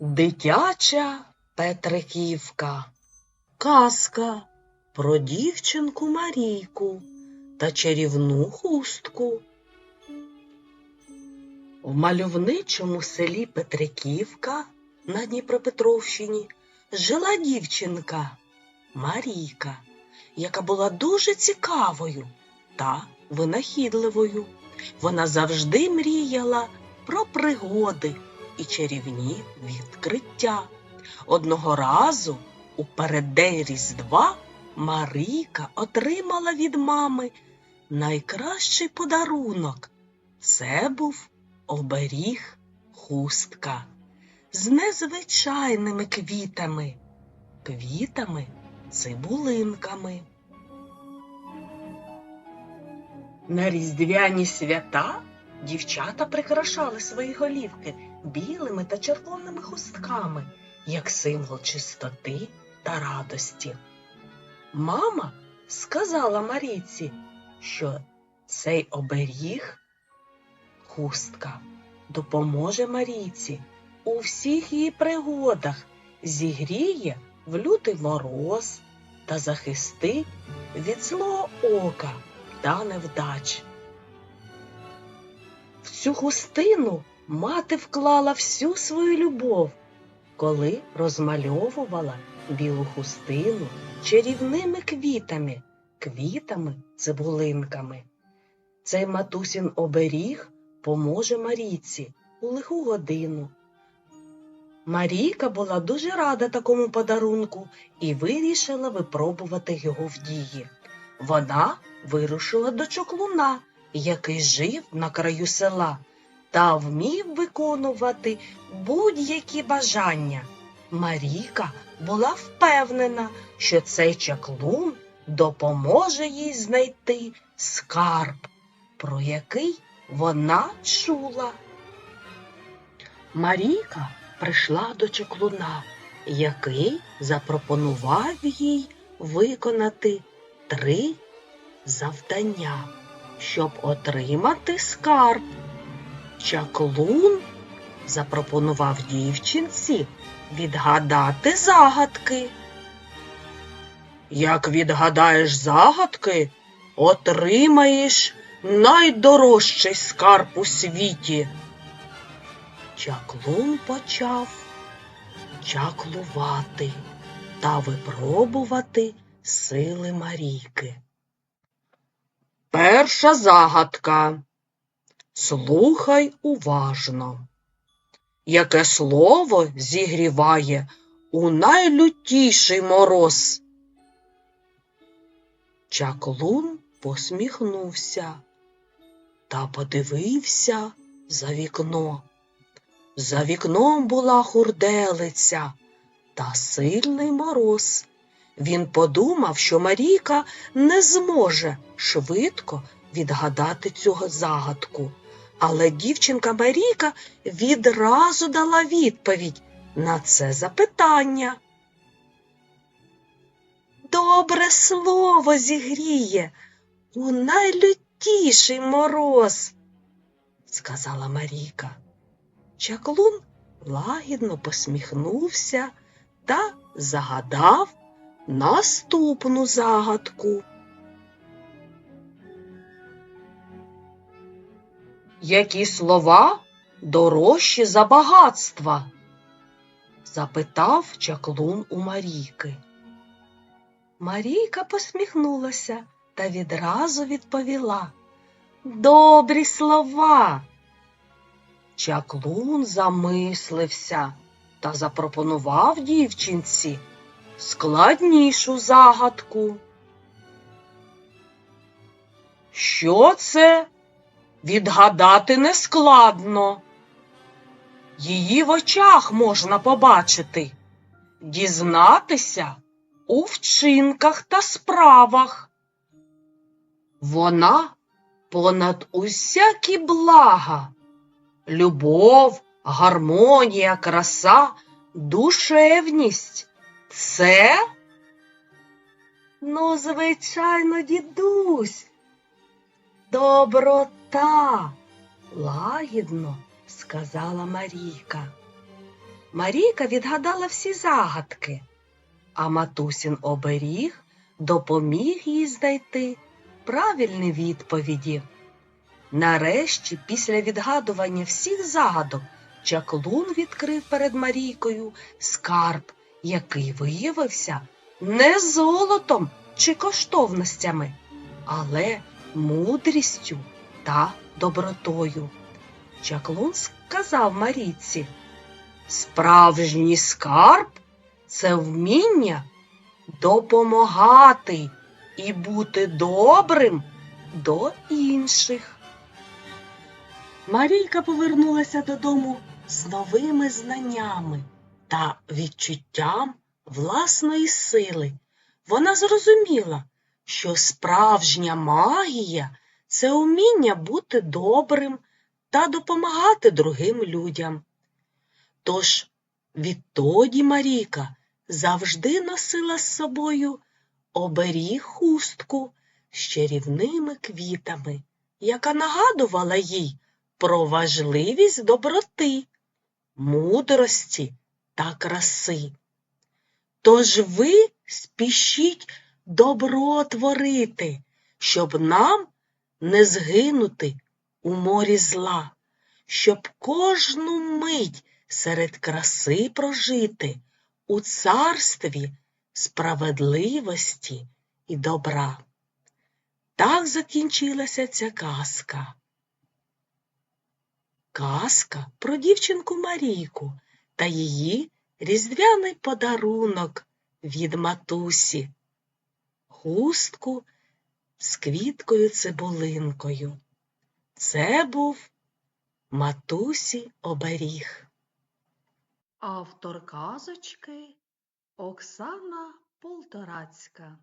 Дитяча Петриківка. Казка про дівчинку Марійку та чарівну хустку. В мальовничому селі Петриківка на Дніпропетровщині жила дівчинка Марійка, яка була дуже цікавою та винахідливою. Вона завжди мріяла про пригоди і чарівні відкриття. Одного разу у переддень Різдва Марійка отримала від мами найкращий подарунок. Це був оберіг хустка з незвичайними квітами, квітами цибулинками. На різдвяні свята дівчата прикрашали свої голівки білими та червоними хустками, як символ чистоти та радості. Мама сказала Марійці, що цей оберіг хустка допоможе Марійці у всіх її пригодах, зігріє в лютий мороз та захистить від злого ока та невдач. В цю хустину мати вклала всю свою любов, коли розмальовувала білу хустину чарівними квітами, квітами цибулинками. Цей матусін оберіг поможе Марійці у лиху годину. Марійка була дуже рада такому подарунку і вирішила випробувати його в дії. Вона вирушила до чоклуна, який жив на краю села, та вмів виконувати будь-які бажання. Марійка була впевнена, що цей чаклун допоможе їй знайти скарб, про який вона чула. Марійка прийшла до чаклуна, який запропонував їй виконати три завдання, щоб отримати скарб. Чаклун запропонував дівчинці відгадати загадки. Як відгадаєш загадки, отримаєш найдорожчий скарб у світі. Чаклун почав чаклувати та випробувати сили Марійки. Перша загадка. Слухай уважно. Яке слово зігріває у найлютіший мороз? Чаклун посміхнувся та подивився за вікно. За вікном була хурделиця та сильний мороз. Він подумав, що Марійка не зможе швидко відгадати цю загадку. Але дівчинка Марійка відразу дала відповідь на це запитання. Добре слово зігріє у найлютіший мороз, сказала Марійка. Чаклун лагідно посміхнувся та загадав наступну загадку. Які слова дорожчі за багатства? запитав чаклун у Марійки. Марійка посміхнулася та відразу відповіла Добрі слова. Чаклун замислився та запропонував дівчинці складнішу загадку. Що це? Відгадати нескладно. Її в очах можна побачити, дізнатися у вчинках та справах. Вона понад усякі блага, любов, гармонія, краса, душевність. Це? Ну, звичайно, дідусь. Доброта, лагідно сказала Марійка. Марійка відгадала всі загадки, а матусін оберіг допоміг їй знайти правильні відповіді. Нарешті, після відгадування всіх загадок, чаклун відкрив перед Марійкою скарб, який виявився не золотом чи коштовностями, але мудрістю та добротою. Чаклун сказав Марійці, справжній скарб це вміння допомагати і бути добрим до інших. Марійка повернулася додому з новими знаннями та відчуттям власної сили. Вона зрозуміла, що справжня магія це уміння бути добрим та допомагати другим людям. Тож відтоді Марійка завжди носила з собою оберіг хустку з чарівними квітами, яка нагадувала їй про важливість доброти, мудрості та краси. Тож ви спішіть добро творити, щоб нам не згинути у морі зла, щоб кожну мить серед краси прожити у царстві справедливості і добра. Так закінчилася ця казка. Казка про дівчинку Марійку та її різдвяний подарунок від матусі, хустку з квіткою цибулинкою. Це був матусі оберіг. Автор казочки Оксана Полторацька